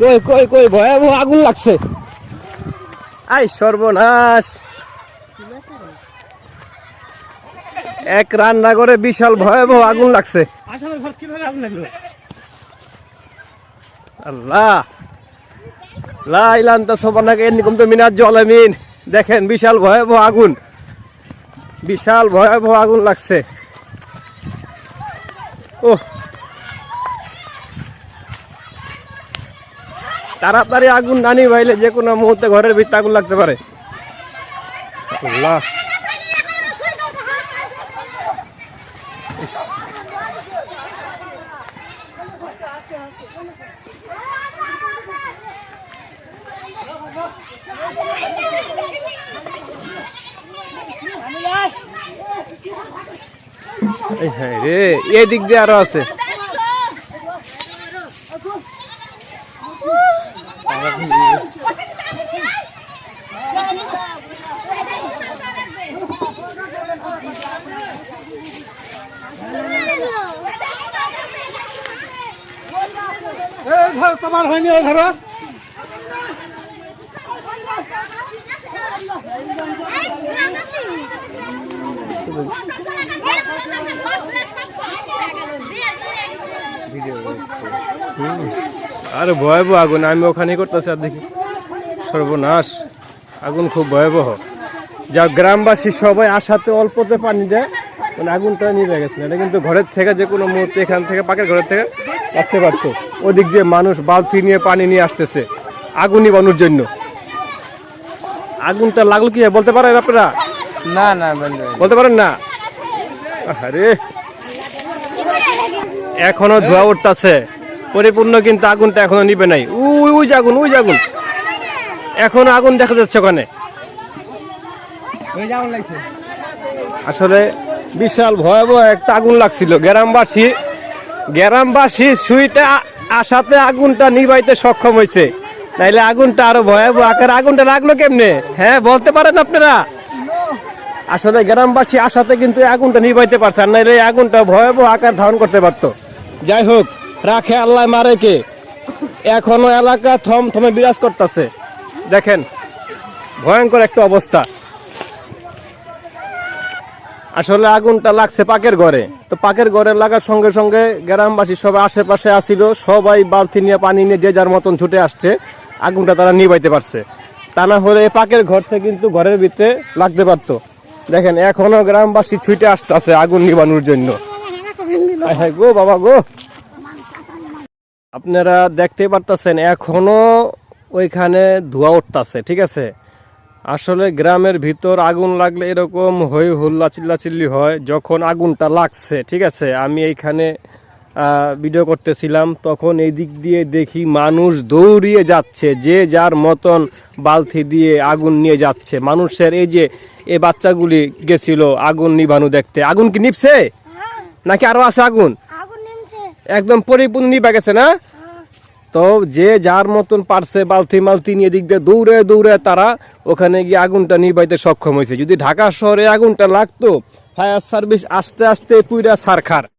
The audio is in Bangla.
কই কই কই ভয়াবহ আগুন লাগছে। আই সর্বনাশ। এক রান্না করে বিশাল ভয়াবহ আগুন লাগছে। আল্লাহ। লা ইলাহা ইল্লা সুবহানাকা ইন্নী কুনতু মিনাজ জালিমিন। দেখেন বিশাল ভয়াবহ আগুন। বিশাল ভয়াবহ আগুন লাগছে। ও তাড়াতাড়ি আগুন নানি ভাইলে যে কোনো মুহূর্তে ঘরের ভিতরে আগুন লাগতে পারে। আল্লাহ এই হ্যাঁ রে, এই দিক দিয়ে আরও আছে। ঘর তোমার হয়নি ভয়াবহ আগুন, আমি ওখানে করতেছি আর দেখি। সর্বনাশ, আগুন খুব ভয়াবহ। যা গ্রামবাসী সবাই আসাতে অল্পতে পানি দেয় মানে আগুনটা নিভে গেছে। কিন্তু ঘরের থেকে যে কোনো মুহূর্তে এখান থেকে, পাকের ঘরের থেকে রাখতে পারতো ওদিক দিয়ে মানুষ বালতি নিয়ে পানি নিয়ে আসতেছে আগুন নিবানোর জন্য। আগুনটা লাগল কি বলতে পারেন আপনারা? না না বলতে পারেন না? আরে এখনও ধোয়া উঠতেছে। পরিপূর্ণ কিন্তু আগুনটা এখনও নিবে নাই। উই উই আগুন উই আগুন। এখনও আগুন দেখা যাচ্ছে ওখানে। আসলে বিশাল ভয়াবহ একটা আগুন লাগছিল। গ্রামবাসী গ্রামবাসী সুইটা আসাতে আগুনটা নিবাইতে সক্ষম হয়েছে নাইলে আগুনটা আরও ভয়াবহ আকার আগুনটা লাগল কেমনে? হ্যাঁ বলতে পারেন আপনারা? আসলে গ্রামবাসী আসাতে কিন্তু আগুনটা নিভাইতে পারছে আর এই আগুনটা ভয়াবহ আকার ধারণ করতে পারতো। যাই হোক, রাখে আল্লাহ মারে কে এখনও এলাকা থম থমে বিরাজ করতেছে। দেখেন, ভয়ঙ্কর একটা অবস্থা। আসলে আগুনটা লাগছে পাকের ঘরে। তো পাকের ঘরে লাগার সঙ্গে সঙ্গে গ্রামবাসী সবাই আশেপাশে আসিল, সবাই বালতি নিয়ে পানি নিয়ে যে যার মতন ছুটে আসছে, আগুনটা তারা নিভাইতে পারছে। তা না হলে পাকের ঘর থেকে কিন্তু ঘরের ভিতরে লাগতে পারতো। দেখেন, এখনও গ্রামবাসী ছুটে আসতেছে আগুন নিবানোর জন্য। গো বাবা, গো। আপনারা দেখতে পারতেছেন, এখনও ওইখানে ধোয়া উঠতেছে, ঠিক আছে? আসলে গ্রামের ভিতর আগুন লাগলে এরকম হই হুল্লা চিল্লাচিল্লি হয় যখন আগুনটা লাগছে ঠিক আছে? আমি এইখানে ভিডিও করতেছিলাম তখন এই দিক দিয়ে দেখি মানুষ দৌড়িয়ে যাচ্ছে যে যার মতন বালতি দিয়ে আগুন নিয়ে যাচ্ছে। মানুষের এই যে এই বাচ্চাগুলি গেছিল আগুন নিভানু দেখতে। আগুন কি নিপছে নাকি আরও আছে আগুন? একদম পরিপূর্ণ নিভা গেছে না? তো যে যার মতন পারছে বালতি মালতি নিয়ে দিক দিয়ে দৌড়ে দৌড়ে তারা ওখানে গিয়ে আগুনটা নিবাইতে সক্ষম হয়েছে। যদি ঢাকা শহরে আগুনটা লাগতো ফায়ার সার্ভিস আস্তে আস্তে পুইরা সারখার।